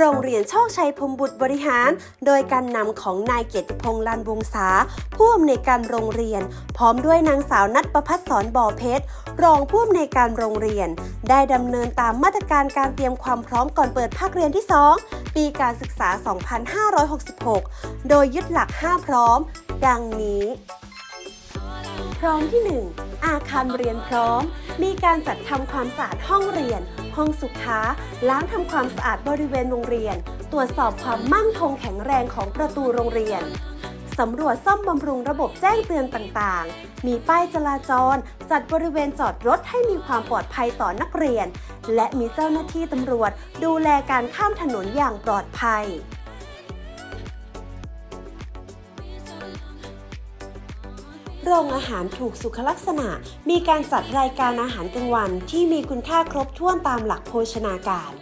โรงเรียนโชคชัยพรมบุตรบริหาร โดยการนำของนายเกียรติพงษ์ลันวงศาผู้อำนวยการโรงเรียน พร้อมด้วยนางสาวนัทประพัฒสอนบ่อเพชรรองผู้อำนวยการโรงเรียน ได้ดำเนินตามมาตรการการเตรียมความพร้อมก่อนเปิดภาคเรียนที่ 2 ปีการศึกษา 2566 โดยยึดหลัก 5 พร้อม ดังนี้ พร้อมที่ 1 อาคารเรียนพร้อม มีการจัดทำความสะอาดห้องเรียน ห้องสุขาล้างทำความสะอาดบริเวณโรงเรียน ตรวจสอบความมั่นคงแข็งแรงของประตูโรงเรียนสำรวจซ่อมบำรุงระบบแจ้งเตือนต่างๆ มีป้ายจราจร จัดบริเวณจอดรถให้มีความปลอดภัยต่อนักเรียน และมีเจ้าหน้าที่ตำรวจ ดูแลการข้ามถนนอย่างปลอดภัย โรงอาหารถูกสุขลักษณะ มีการจัดรายการอาหารกลางวันที่มีคุณค่าครบถ้วนตามหลักโภชนาการ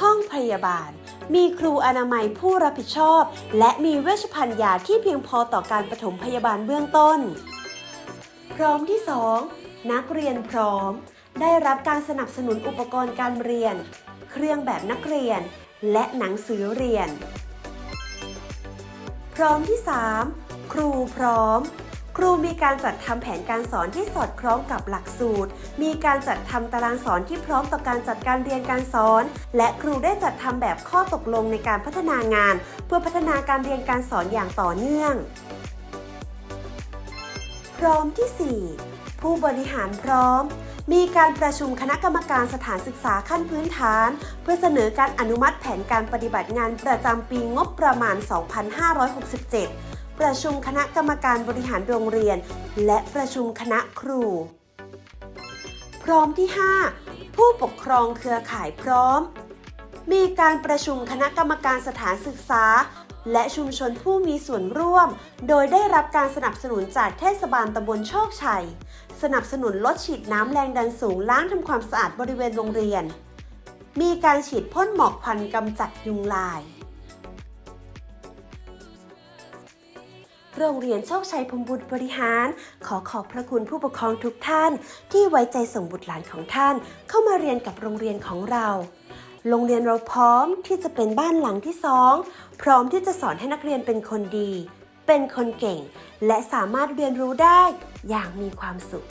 ห้องพยาบาล มีครูอนามัยผู้รับผิดชอบ และมีเวชภัณฑ์ยาที่เพียงพอต่อการปฐมพยาบาลเบื้องต้น พร้อมที่ 2 นักเรียนพร้อม ได้รับการสนับสนุนอุปกรณ์การเรียน เครื่องแบบนักเรียน และหนังสือเรียน พร้อมที่ 3 ครูพร้อม ครูมีการจัดทำแผนการสอนที่สอดคล้องกับหลักสูตร มีการจัดทำตารางสอนที่พร้อมต่อการจัดการเรียนการสอน และครูได้จัดทำแบบข้อตกลงในการพัฒนางาน เพื่อพัฒนาการเรียนการสอนอย่างต่อเนื่อง พร้อมที่ 4 ผู้บริหารพร้อม มีการประชุมคณะกรรมการสถานศึกษาขั้นพื้นฐาน เพื่อเสนอการอนุมัติแผนการปฏิบัติงานประจำปีงบประมาณ 2567 ประชุมคณะกรรมการบริหารโรงเรียน และประชุมคณะครู พร้อมที่ 5 ผู้ปกครองเครือข่ายพร้อม มีการประชุมคณะกรรมการสถานศึกษา และชุมชนผู้มีส่วนร่วม โดยได้รับการสนับสนุนจากเทศบาลตำบลโชคชัย สนับสนุนลดฉีดน้ำแรงดันสูงล้างทำความสะอาดบริเวณโรงเรียน มีการฉีดพ่นหมอกควันกำจัดยุงลาย โรงเรียนโชคชัยพรมบุตรบริหาร ขอขอบพระคุณผู้ปกครองทุกท่าน ที่ไว้ใจส่งบุตรหลานของท่าน เข้ามาเรียนกับโรงเรียนของเรา โรงเรียนเราพร้อมที่จะเป็นบ้านหลังที่สองพร้อมที่จะสอนให้นักเรียนเป็นคนดี เป็นคนเก่ง และสามารถเรียนรู้ได้อย่างมีความสุข